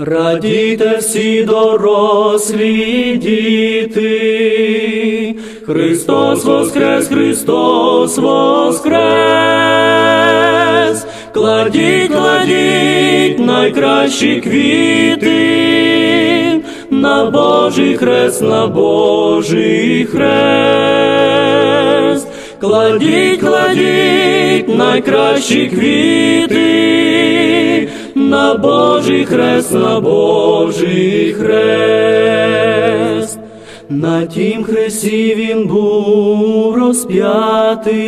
Радійте всі дорослі діти, Христос воскрес, Христос воскрес, кладіть, кладіть найкращі квіти, на Божий хрест, на Божий хрест, кладіть, кладіть найкращі квіти, на Божий хрест, на Божий хрест. На тім хресті він був розп'ятий,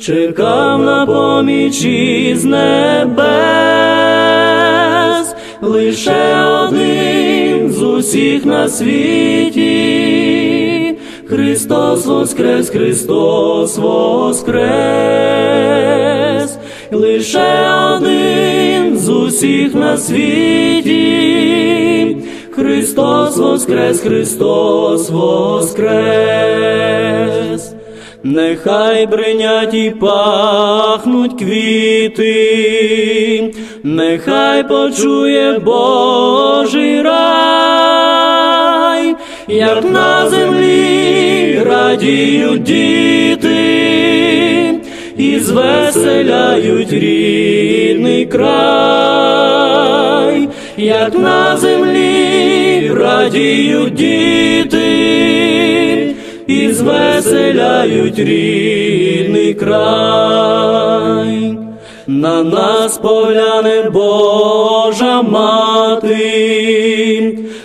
чекав на поміч із небес, лише один з усіх на світі, Христос воскрес, Христос воскрес, лише один з усіх на світі. Христос воскрес, Христос воскрес, нехай бринять і пахнуть квіти, нехай почує Божий рай, як на землі радіють діти і звеселяють рідний край, як на землі радіють діти і звеселяють рідний край. На нас погляне Божа мати,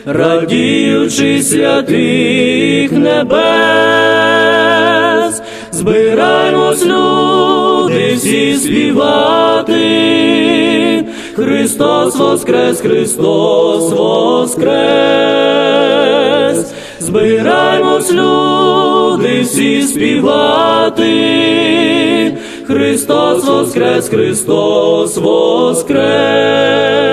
радіючи святих небес, збираймось, люди, всі співати. Христос воскрес, Христос воскрес, збираймось, люди, всі співати. Христос воскрес, Христос воскрес.